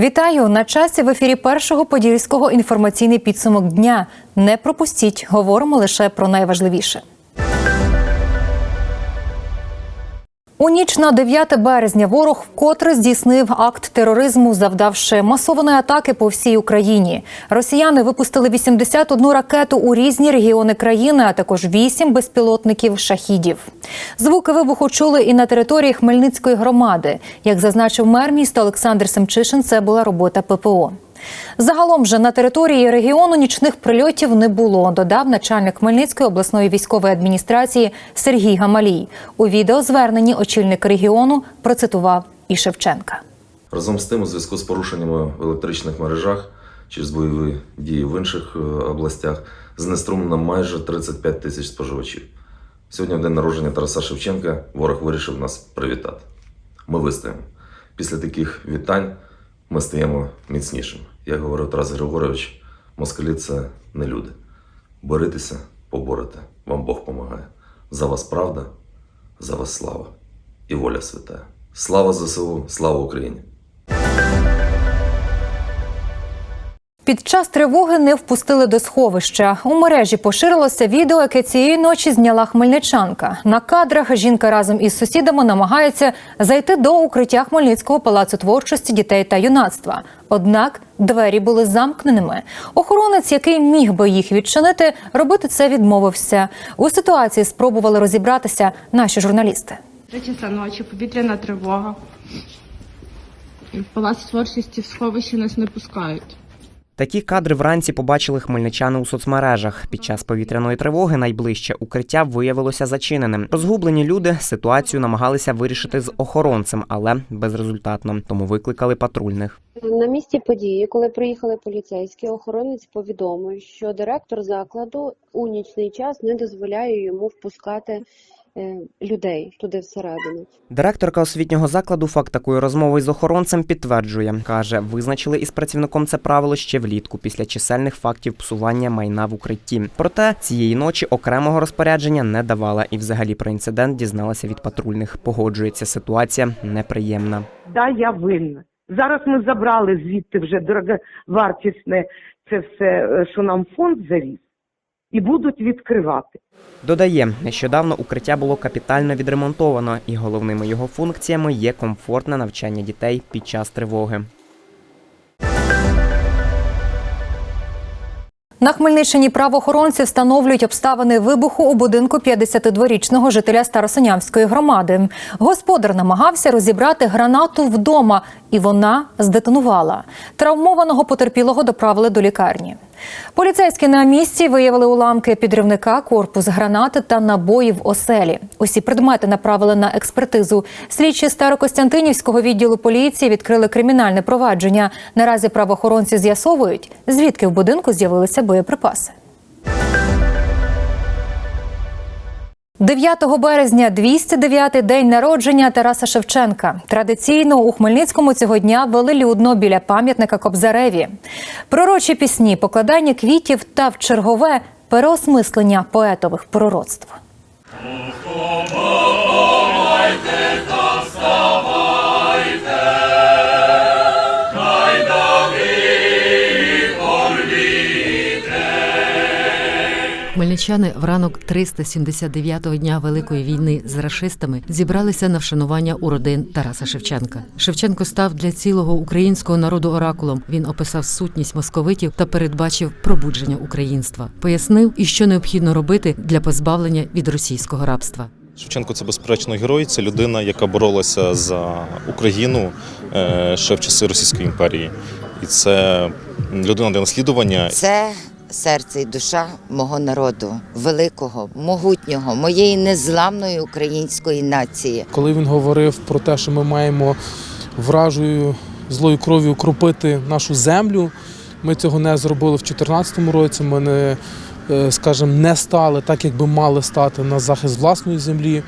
Вітаю на часі в ефірі першого подільського інформаційний підсумок дня. Не пропустіть, говоримо лише про найважливіше. У ніч на 9 березня ворог вкотре здійснив акт тероризму, завдавши масованої атаки по всій Україні. Росіяни випустили 81 ракету у різні регіони країни, а також 8 безпілотників шахідів. Звуки вибуху чули і на території Хмельницької громади. Як зазначив мер міста Олександр Семчишин, це була робота ППО. Загалом же на території регіону нічних прильотів не було, додав начальник Хмельницької обласної військової адміністрації Сергій Гамалій. У відеозверненні очільник регіону процитував і Шевченка. Разом з тим, у зв'язку з порушеннями в електричних мережах через бойові дії в інших е, областях знеструмлено майже 35 тисяч споживачів. Сьогодні, в день народження Тараса Шевченка, ворог вирішив нас привітати. Ми вистоїмо. Після таких вітань ми стаємо міцнішими. Як говорив Тарас Григорович, москалі це не люди. Боритися, поборете, вам Бог помагає. За вас правда, за вас слава і воля свята. Слава ЗСУ, слава Україні! Під час тривоги не впустили до сховища. У мережі поширилося відео, яке цієї ночі зняла хмельничанка. На кадрах жінка разом із сусідами намагається зайти до укриття Хмельницького палацу творчості дітей та юнацтва. Однак двері були замкненими. Охоронець, який міг би їх відчинити, робити це відмовився. У ситуації спробували розібратися наші журналісти. Три часа ночі, повітряна тривога. Палац творчості в сховище нас не пускають. Такі кадри вранці побачили хмельничани у соцмережах. Під час повітряної тривоги найближче укриття виявилося зачиненим. Розгублені люди ситуацію намагалися вирішити з охоронцем, але безрезультатно. Тому викликали патрульних. На місці події, коли приїхали поліцейські, охоронець повідомив, що директор закладу у нічний час не дозволяє йому впускати людей туди всередину. Директорка освітнього закладу факт такої розмови з охоронцем підтверджує. каже, визначили із працівником це правило ще влітку після чисельних фактів псування майна в укритті. Проте цієї ночі окремого розпорядження не давала і взагалі про інцидент дізналася від патрульних. Погоджується, ситуація неприємна. Да, я винна. Зараз ми забрали звідти вже дороговартісне це все, е, що нам фонд завіз, і будуть відкривати. Додає, нещодавно укриття було капітально відремонтовано, і головними його функціями є комфортне навчання дітей під час тривоги. На Хмельниччині правоохоронці встановлюють обставини вибуху у будинку 52-річного жителя Старосинявської громади. Господар намагався розібрати гранату вдома, і вона здетонувала. Травмованого потерпілого доправили до лікарні. Поліцейські на місці виявили уламки підривника, корпус гранати та набої в оселі. Усі предмети направили на експертизу. Слідчі Старокостянтинівського відділу поліції відкрили кримінальне провадження. Наразі правоохоронці з'ясовують, звідки в будинку з'явилися боєприпаси. 9 березня 209-й день народження Тараса Шевченка. Традиційно у Хмельницькому цього дня велелюдно біля пам'ятника Кобзареві. Пророчі пісні, покладання квітів та в чергове переосмислення поетових пророцтв. Хмельничани в ранок 379-го дня Великої війни з рашистами зібралися на вшанування у родин Тараса Шевченка. Шевченко став для цілого українського народу оракулом. Він описав сутність московитів та передбачив пробудження українства. Пояснив, і що необхідно робити для позбавлення від російського рабства. Шевченко це безперечно герой. Це людина, яка боролася за Україну е, ще в часи Російської імперії. І це людина для наслідування. Це серце і душа мого народу, великого, могутнього, моєї незламної української нації. Коли він говорив про те, що ми маємо вражою злою кров'ю укропити нашу землю, ми цього не зробили в 2014 році. Ми не, е, скажімо, не стали так, як би мали стати на захист власної землі.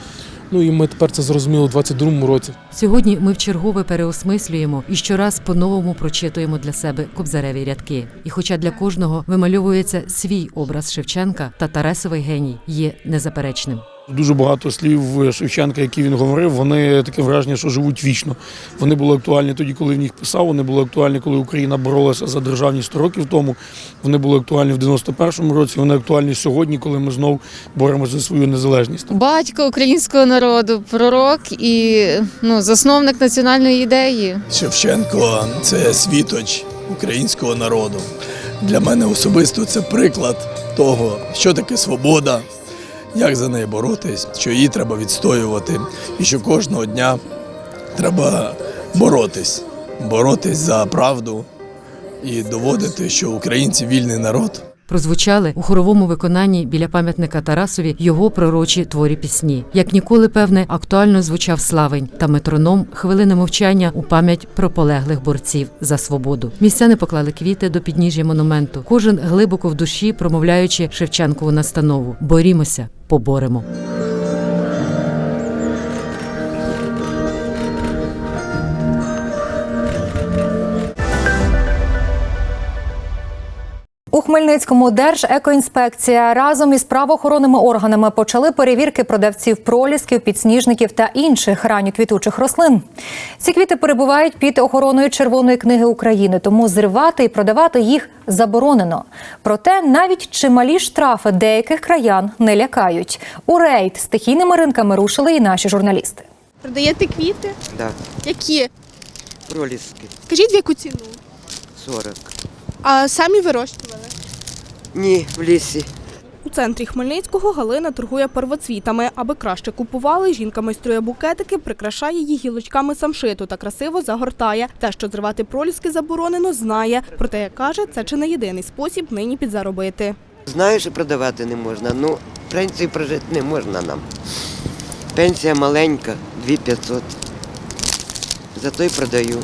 Ну і ми тепер це зрозуміли у 2022 році. Сьогодні ми вчергове переосмислюємо і щораз по-новому прочитуємо для себе кобзареві рядки. І хоча для кожного вимальовується свій образ Шевченка, та Тарасовий геній є незаперечним. Дуже багато слів Шевченка, які він говорив, вони таке враження, що живуть вічно. Вони були актуальні тоді, коли він їх писав. Вони були актуальні, коли Україна боролася за державність 100 років тому. Вони були актуальні в 91-му році. Вони актуальні сьогодні, коли ми знов боремося за свою незалежність. Батько українського народу, пророк і ну, засновник національної ідеї. Шевченко це світоч українського народу. Для мене особисто це приклад того, що таке свобода, як за неї боротись, що її треба відстоювати, і що кожного дня треба боротись, боротись за правду і доводити, що українці вільний народ. Прозвучали у хоровому виконанні біля пам'ятника Тарасові його пророчі творі пісні. Як ніколи, певне, актуально звучав славень та метроном хвилини мовчання у пам'ять про полеглих борців за свободу. Містяни поклали квіти до підніжжя монументу. Кожен глибоко в душі промовляючи Шевченкову настанову: борімося, поборемо. Хмельницькому Держекоінспекція разом із правоохоронними органами почали перевірки продавців пролісків, підсніжників та інших ранньоквітучих рослин. Ці квіти перебувають під охороною Червоної книги України, тому зривати і продавати їх заборонено. Проте навіть чималі штрафи деяких краян не лякають. У рейд стихійними ринками рушили і наші журналісти. Продаєте квіти? Так, Які? проліски Скажіть, в яку ціну? 40. А самі вирощували? Ні, в лісі. У центрі Хмельницького Галина торгує первоцвітами. Аби краще купували, жінка майструє букетики, прикрашає їх гілочками самшиту та красиво загортає. Те, що зривати проліски заборонено, знає. Проте, як каже, це чи не єдиний спосіб нині підзаробити. Знаю, що продавати не можна. Ну, пенсії прожити не можна нам. Пенсія маленька, 2500. Зато й продаю,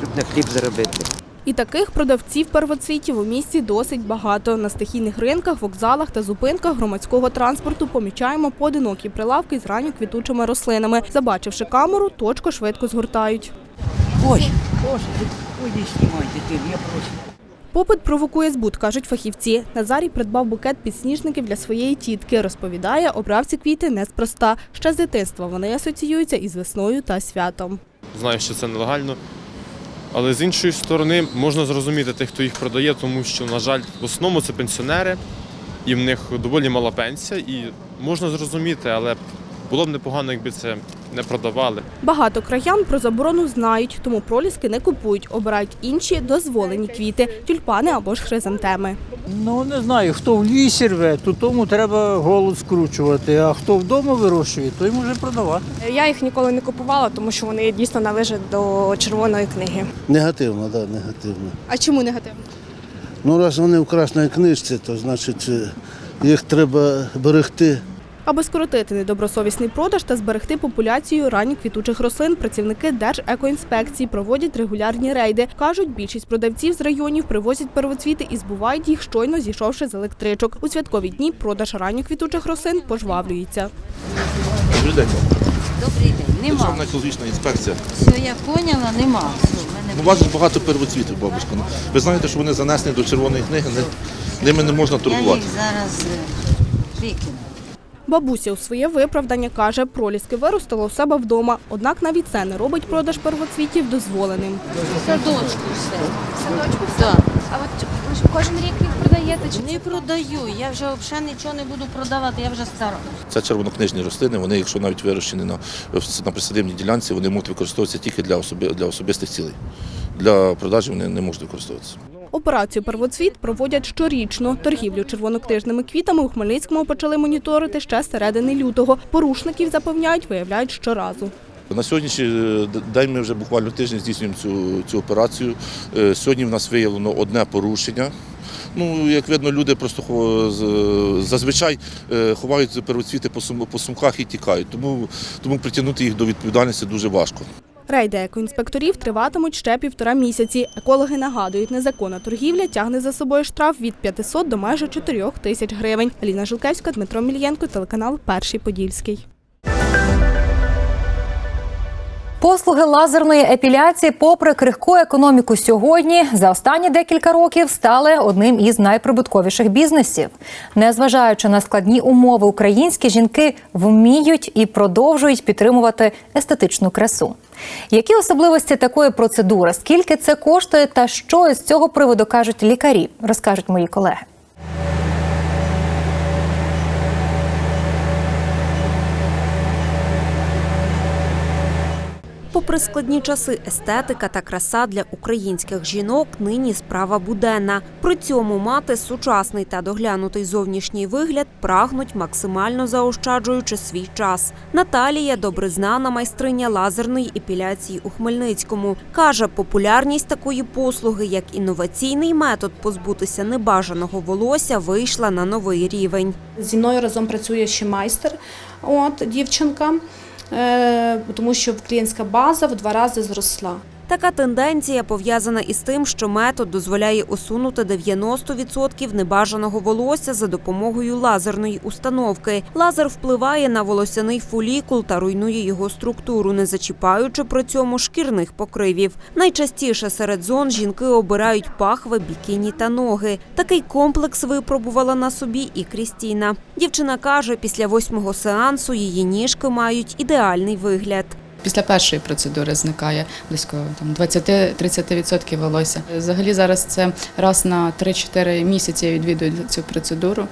щоб на хліб заробити. І таких продавців первоцвітів у місті досить багато. На стихійних ринках, вокзалах та зупинках громадського транспорту помічаємо поодинокі прилавки з ранньоквітучими рослинами. Забачивши камеру, точко швидко згортають. Ой, ой, не знімайте я прошу. Попит провокує збут, кажуть фахівці. Назарій придбав букет підсніжників для своєї тітки. Розповідає, обрав ці квіти неспроста. Ще з дитинства вони асоціюються із весною та святом. Знаю, що це нелегально. Але з іншої сторони можна зрозуміти тих, хто їх продає, тому що, на жаль, в основному це пенсіонери, і в них доволі мала пенсія, і можна зрозуміти, але було б непогано, якби це не продавали. Багато краян про заборону знають, тому проліски не купують, обирають інші дозволені квіти тюльпани або ж хризантеми. Ну не знаю, хто в лісі рве, то тому треба голод скручувати, а хто вдома вирощує, той може продавати. Я їх ніколи не купувала, тому що вони дійсно належать до червоної книги. Негативно, так, да, негативно. А чому негативно? Ну, раз вони в красній книжці, то значить е, їх треба берегти. Аби скоротити недобросовісний продаж та зберегти популяцію ранньоквітучих рослин, працівники Держекоінспекції проводять регулярні рейди. Кажуть, більшість продавців з районів привозять первоцвіти і збувають їх щойно зійшовши з електричок. У святкові дні продаж ранньоквітучих рослин пожвавлюється. Добрий день. Добрий день, нема. Державна екологічна інспекція. Все, я поняла, нема. Ну, у вас ж багато первоцвітів, бабушка. Ну, Ви знаєте, що вони занесені до червоної книги, ними не можна торгувати. зараз викину. Бабуся у своє виправдання каже, проліски виростила у себе вдома, однак навіть це не робить продаж первоцвітів дозволеним. Садочку все. Садочку все? А от кожен рік їх продаєте чи не продаю? Я вже взагалі нічого не буду продавати, я вже стара. Це червонокнижні рослини, вони, якщо навіть вирощені на, на присадибній ділянці, вони можуть використовуватися тільки для, особи, для особистих цілей. Для продажі вони не можуть використовуватися. Операцію первоцвіт проводять щорічно. Торгівлю червонокнижними квітами у Хмельницькому почали моніторити ще з середини лютого. Порушників запевняють, виявляють щоразу. На сьогоднішній е, день ми вже буквально тиждень здійснюємо цю, цю операцію. Е, Сьогодні в нас виявлено одне порушення. Ну, як видно, люди просто зазвичай е, ховають первоцвіти по, сумках і тікають. Тому, тому притягнути їх до відповідальності дуже важко. Рейди екоінспекторів триватимуть ще півтора місяці. Екологи нагадують, незаконна торгівля тягне за собою штраф від 500 до майже 4 тисяч гривень. Аліна Жилкевська, Дмитро Мільєнко, телеканал Перший Подільський. Послуги лазерної епіляції, попри крихку економіку сьогодні, за останні декілька років стали одним із найприбутковіших бізнесів. Незважаючи на складні умови, українські жінки вміють і продовжують підтримувати естетичну красу. Які особливості такої процедури? Скільки це коштує та що із цього приводу кажуть лікарі? Розкажуть мої колеги. Попри складні часи, естетика та краса для українських жінок нині справа буденна. При цьому мати сучасний та доглянутий зовнішній вигляд прагнуть максимально заощаджуючи свій час. Наталія добре знана майстриня лазерної епіляції у Хмельницькому. Каже, популярність такої послуги, як інноваційний метод позбутися небажаного волосся, вийшла на новий рівень. Зі мною разом працює ще майстер, от дівчинка, тому що клієнтська база в два рази зросла. Така тенденція пов'язана із тим, що метод дозволяє усунути 90% небажаного волосся за допомогою лазерної установки. Лазер впливає на волосяний фолікул та руйнує його структуру, не зачіпаючи при цьому шкірних покривів. Найчастіше серед зон жінки обирають пахви, бікіні та ноги. Такий комплекс випробувала на собі і Крістіна. Дівчина каже, після восьмого сеансу її ніжки мають ідеальний вигляд. Після першої процедури зникає близько там 20-30% волосся. Взагалі зараз це раз на 3-4 місяці я відвідую цю процедуру.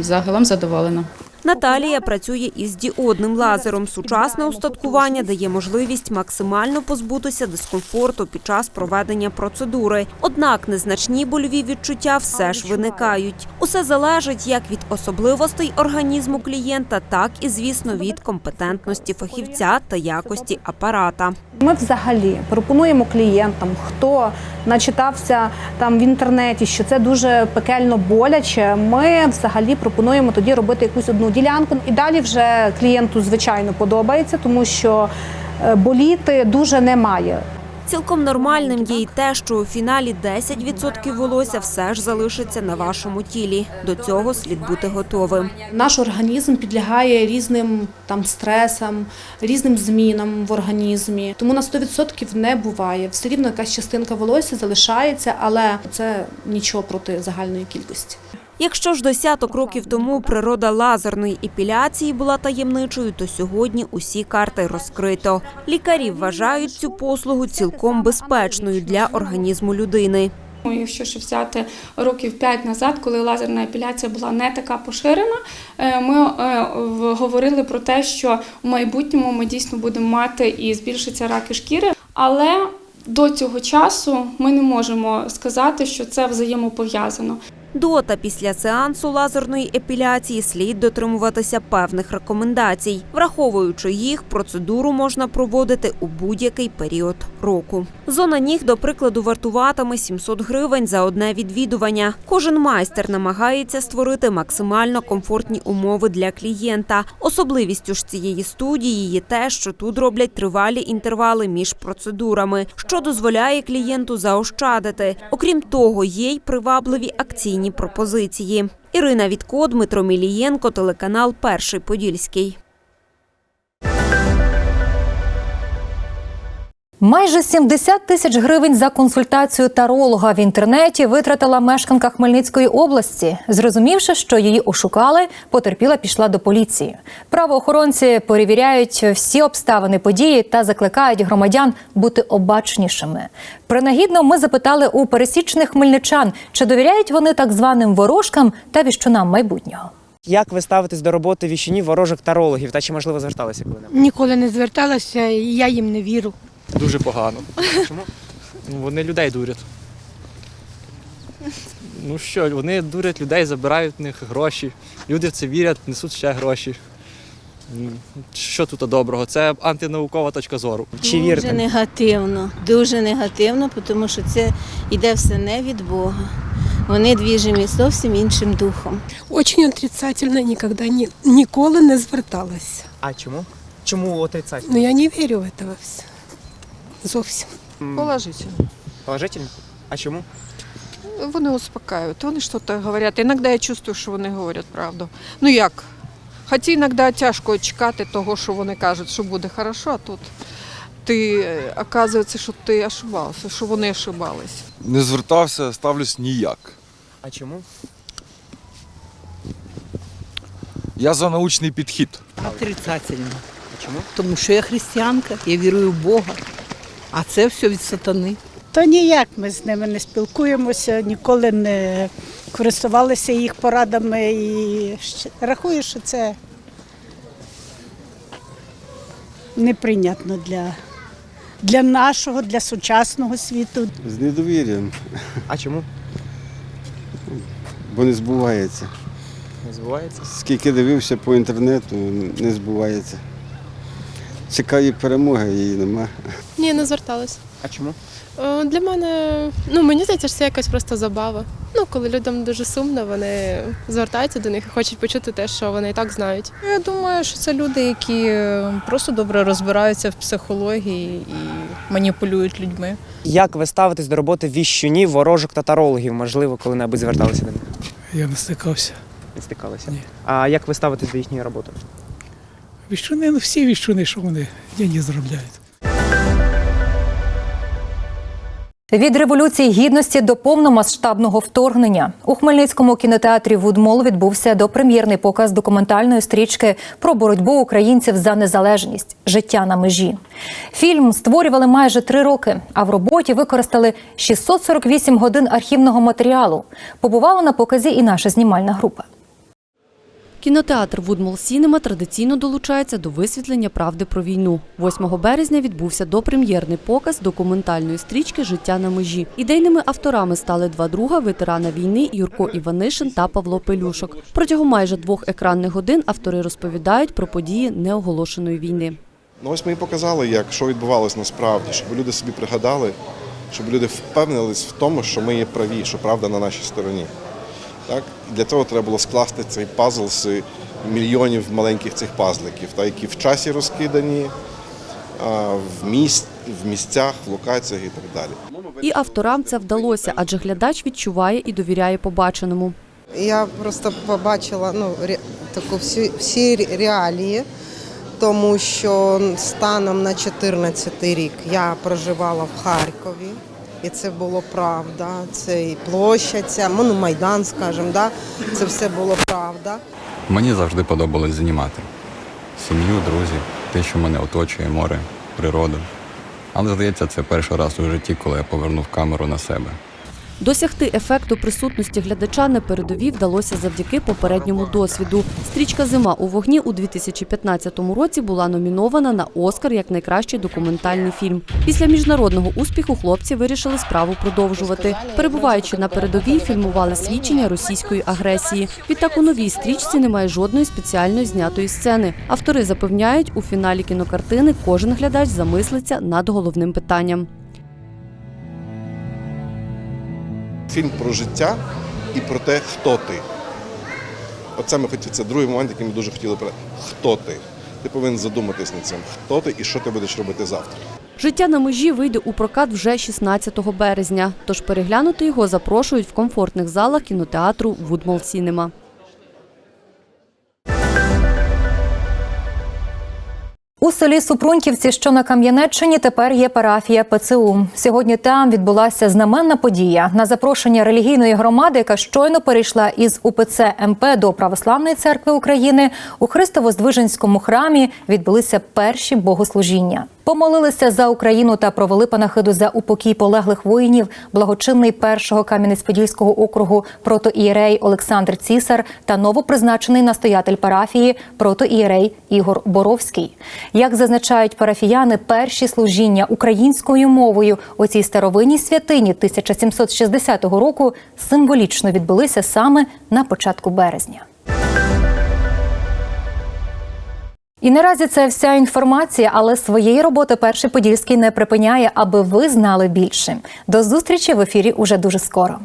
Загалом задоволена. Наталія працює із діодним лазером. Сучасне устаткування дає можливість максимально позбутися дискомфорту під час проведення процедури. Однак незначні больові відчуття все ж виникають. Усе залежить як від особливостей організму клієнта, так і, звісно, від компетентності фахівця та якості апарата. Ми взагалі пропонуємо клієнтам, хто начитався там в інтернеті, що це дуже пекельно боляче. Ми взагалі пропонуємо тоді робити якусь одну ділянку. І далі вже клієнту звичайно подобається, тому що е, боліти дуже немає. Цілком нормальним є й те, що у фіналі 10% волосся все ж залишиться на вашому тілі. До цього слід бути готовим. Наш організм підлягає різним там стресам, різним змінам в організмі. Тому на 100% не буває. Все рівно якась частинка волосся залишається, але це нічого проти загальної кількості. Якщо ж десяток років тому природа лазерної епіляції була таємничою, то сьогодні усі карти розкрито. Лікарі вважають цю послугу цілком безпечною для організму людини. Ну, Якщо ще взяти років 5 назад, коли лазерна епіляція була не така поширена, е, ми е, говорили про те, що в майбутньому ми дійсно будемо мати і збільшиться раки шкіри. Але до цього часу ми не можемо сказати, що це взаємопов'язано. До та після сеансу лазерної епіляції слід дотримуватися певних рекомендацій. Враховуючи їх, процедуру можна проводити у будь-який період року. Зона ніг, до прикладу, вартуватиме 700 гривень за одне відвідування. Кожен майстер намагається створити максимально комфортні умови для клієнта. Особливістю ж цієї студії є те, що тут роблять тривалі інтервали між процедурами, що дозволяє клієнту заощадити. Окрім того, є й привабливі акційні пропозиції. Ірина Вітко, Дмитро Мілієнко, телеканал Перший Подільський. Майже 70 тисяч гривень за консультацію таролога в інтернеті витратила мешканка Хмельницької області. Зрозумівши, що її ошукали, потерпіла пішла до поліції. Правоохоронці перевіряють всі обставини події та закликають громадян бути обачнішими. Принагідно ми запитали у пересічних хмельничан, чи довіряють вони так званим ворожкам та віщунам майбутнього. Як ви ставитесь до роботи віщунів ворожих тарологів та чи можливо зверталися коли-небудь? Ніколи не зверталася, і я їм не вірю. Дуже погано. Чому? Ну, Вони людей дурять. Ну що, вони дурять людей, забирають в них гроші. Люди в це вірять, несуть ще гроші. Що тут доброго? Це антинаукова точка зору. дуже негативно, дуже негативно, тому що це йде все не від Бога. Вони двіжимі зовсім іншим духом. Очень отрицательно никогда ні, ніколи не зверталася. А чому? Чому отрицательно? Ну я не вірю в це все. Зовсім. Положительно. Положительно? А чому? Вони успокаивают, вони щось говорять. Іноді я чувствую, що вони говорять правду. Ну як? Хоча іноді тяжко чекати того, що вони кажуть, що буде хорошо, а тут ти, е, оказується, що ти ошибався, що вони ошибались. Не звертався, ставлюсь ніяк. А чому? Я за научний підхід. Отрицательно. Чому? Тому що я християнка, я вірую в Бога. А це все від сатани. То ніяк ми з ними не спілкуємося, ніколи не користувалися їх порадами і рахую, що це неприйнятно для, для нашого, для сучасного світу. З недовір'ям, А чому? бо не збувається. Не збувається? Скільки дивився по інтернету, не збувається. Чекаю перемоги, її нема. Ні, не зверталась. А чому? Для мене, ну мені здається, що це якась просто забава. Ну, коли людям дуже сумно, вони звертаються до них і хочуть почути те, що вони і так знають. Я думаю, що це люди, які е, просто добре розбираються в психології і маніпулюють людьми. Як ви ставитесь до роботи віщунів, ворожок та тарологів? Можливо, коли-небудь зверталися до них? Я не стикався. Не стикалися? Ні. А як ви ставитесь до їхньої роботи? Віщуни, ну всі віщуни, що вони деньги заробляють. Від революції гідності до повномасштабного вторгнення у Хмельницькому кінотеатрі Вудмол відбувся допрем'єрний показ документальної стрічки про боротьбу українців за незалежність життя на межі. Фільм створювали майже три роки, а в роботі використали 648 годин архівного матеріалу. Побувала на показі і наша знімальна група. Кінотеатр Вудмол Сінема традиційно долучається до висвітлення правди про війну. 8 березня відбувся допрем'єрний показ документальної стрічки Життя на межі. Ідейними авторами стали два друга ветерана війни Юрко Іванишин та Павло Пелюшок. Протягом майже двох екранних годин автори розповідають про події неоголошеної війни. Ну ось ми і показали, як що відбувалось насправді, щоб люди собі пригадали, щоб люди впевнились в тому, що ми є праві, що правда на нашій стороні. Так? І для цього треба було скласти цей пазл з мільйонів маленьких цих пазликів, та, які в часі розкидані, в, місць, в місцях, в локаціях і так далі. І авторам це вдалося, адже глядач відчуває і довіряє побаченому. Я просто побачила ну, ре- таку всі, всі реалії, тому що станом на 14 рік я проживала в Харкові, і це було правда. Це і площа, ця, ну, Майдан, скажімо, да? це все було правда. Мені завжди подобалось знімати сім'ю, друзів, те, що мене оточує, море, природу. Але здається, це перший раз у житті, коли я повернув камеру на себе. Досягти ефекту присутності глядача на передовій вдалося завдяки попередньому досвіду. Стрічка Зима у вогні у 2015 році була номінована на Оскар як найкращий документальний фільм. Після міжнародного успіху хлопці вирішили справу продовжувати. Перебуваючи на передовій, фільмували свідчення російської агресії. Відтак у новій стрічці немає жодної спеціальної знятої сцени. Автори запевняють, у фіналі кінокартини кожен глядач замислиться над головним питанням. Фільм про життя і про те, хто ти. Оце ми хотіли, це другий момент, який ми дуже хотіли передати. Хто ти? Ти повинен задуматись над цим, хто ти і що ти будеш робити завтра. Життя на межі вийде у прокат вже 16 березня. Тож переглянути його запрошують в комфортних залах кінотеатру Вудмол Сінема. У селі Супруньківці, що на Кам'янеччині, тепер є парафія ПЦУ. Сьогодні там відбулася знаменна подія на запрошення релігійної громади, яка щойно перейшла із УПЦ МП до Православної церкви України. У Христово-Здвиженському храмі відбулися перші богослужіння. Помолилися за Україну та провели панахиду за упокій полеглих воїнів. Благочинний першого Кам'янець-Подільського округу протоієрей Олександр Цісар та новопризначений настоятель парафії протоієрей Ігор Боровський. Як зазначають парафіяни, перші служіння українською мовою у цій старовинній святині 1760 року символічно відбулися саме на початку березня. І наразі це вся інформація, але своєї роботи перший подільський не припиняє, аби ви знали більше. До зустрічі в ефірі уже дуже скоро.